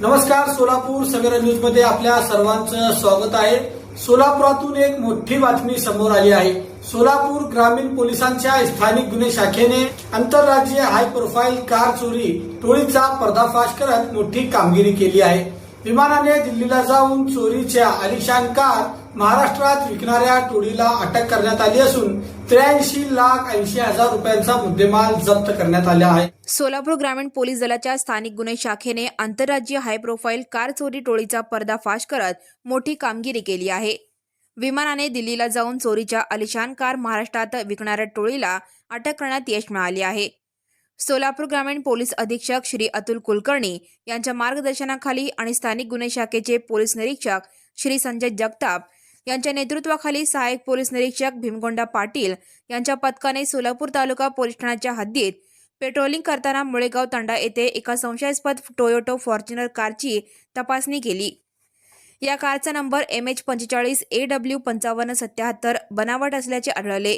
नमस्कार सोलापूर सगळ्या न्यूजमध्ये आपल्या सर्वांचं स्वागत आहे. सोलापुरातून एक मोठी बातमी समोर आली आहे. सोलापूर ग्रामीण पोलिसांच्या स्थानिक गुन्हे शाखेने आंतरराज्यीय हाय प्रोफाईल कार चोरी टोळीचा पर्दाफाश करत मोठी कामगिरी केली आहे. विमानाने दिल्लीला जाऊन चोरीच्या आलिशान कार महाराष्ट्रात विकणाऱ्या टोळीला अटक करण्यात आली असून त्र्याऐंशी लाख ऐंशी हजार रुपयांचा मुद्देमाल जप्त करण्यात आला आहे. सोलापूर ग्रामीण पोलीस दलाच्या स्थानिक गुन्हे शाखेने आंतरराज्यीय हाय प्रोफाईल कार चोरी टोळीचा पर्दाफाश करत मोठी कामगिरी केली आहे. विमानाने दिल्लीला जाऊन चोरीच्या अलिशान कार महाराष्ट्रात विकणाऱ्या टोळीला अटक करण्यात यश मिळाले आहे. सोलापूर ग्रामीण पोलीस अधीक्षक श्री अतुल कुलकर्णी यांच्या मार्गदर्शनाखाली आणि स्थानिक गुन्हे शाखेचे पोलीस निरीक्षक श्री संजय जगताप यांच्या नेतृत्वाखाली सहाय्यक पोलीस निरीक्षक भीमगोंडा पाटील यांच्या पथकाने सोलापूर तालुका पोलीस ठाण्याच्या हद्दीत पेट्रोलिंग करताना मुळेगाव तांडा येथे एका संशयास्पद टोयोटो फॉर्च्युनर कारची तपासणी केली. या कारचा नंबर एम एच पंचेचाळीस ए डब्ल्यू पंचावन्न सत्याहत्तर बनावट असल्याचे आढळले.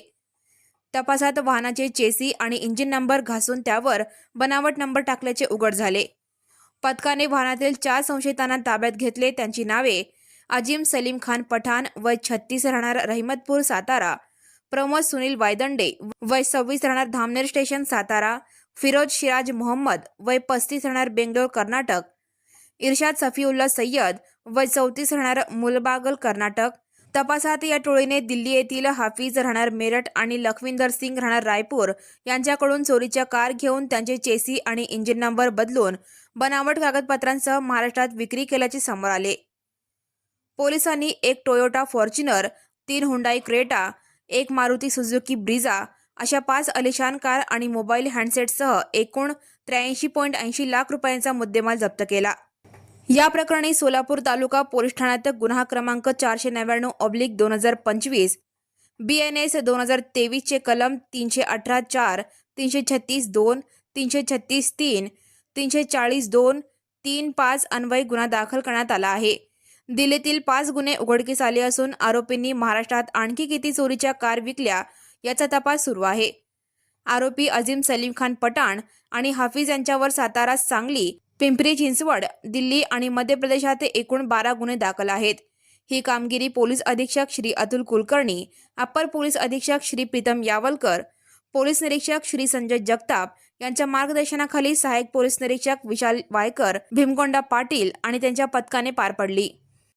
तपासात वाहनाचे चेसी आणि इंजिन नंबर घासून त्यावर बनावट नंबर टाकल्याचे उघड झाले. पथकाने वाहनातील चार संशयितांना ताब्यात घेतले. त्यांची नावे अजिम सलीम खान पठाण वय छत्तीस राहणार रहिमतपूर सातारा प्रमोद सुनील वायदंडे वय सव्वीस राहणार धामनेर स्टेशन सातारा फिरोज शिराज मोहम्मद वय पस्तीस राहणार बेंगलोर कर्नाटक इर्शाद सफीउल्ला सय्यद वय चौतीस राहणार मुलबागल कर्नाटक तपासात या टोळीने दिल्ली येथील हाफिज राहणार मेरठ आणि लखविंदर सिंग राहणार रायपूर यांच्याकडून चोरीच्या कार घेऊन त्यांचे चेसी आणि इंजिन नंबर बदलून बनावट कागदपत्रांसह महाराष्ट्रात विक्री केल्याचे समोर आले. पोलिसांनी एक टोयोटा फॉर्च्युनर तीन हुंडाई क्रेटा एक मारुती सुझुकी ब्रिझा अशा पाच अलिशान कार आणि मोबाईल हँडसेटसह एकूण त्र्याऐंशी पॉईंट ऐंशी लाख रुपयांचा मुद्देमाल जप्त केला. या प्रकरणी सोलापूर तालुका पोलीस ठाण्यात गुन्हा क्रमांक चारशे नव्याण्णव ऑब्लिक दोन हजार पंचवीस बी एन एस दोन हजार तेवीसचे कलम तीनशे अठरा चार तीनशे छत्तीस दोन तीनशे छत्तीस तीन तीनशे चाळीस दोन तीन पाच अन्वयी गुन्हा दाखल करण्यात आला आहे. दिल्लीतील पाच गुन्हे उघडकीस आले असून आरोपींनी महाराष्ट्रात आणखी किती चोरीच्या कार विकल्या याचा तपास सुरू आहे. आरोपी अजिम सलीम खान पठाण आणि हाफिज यांच्यावर सातारा सांगली पिंपरी चिंचवड दिल्ली आणि मध्य प्रदेशात एकूण बारा गुन्हे दाखल आहेत. ही कामगिरी पोलीस अधीक्षक श्री अतुल कुलकर्णी अप्पर पोलीस अधीक्षक श्री प्रीतम यावलकर पोलीस निरीक्षक श्री संजय जगताप यांच्या मार्गदर्शनाखाली सहाय्यक पोलीस निरीक्षक विशाल वायकर भीमगोंडा पाटील आणि त्यांच्या पथकाने पार पडली.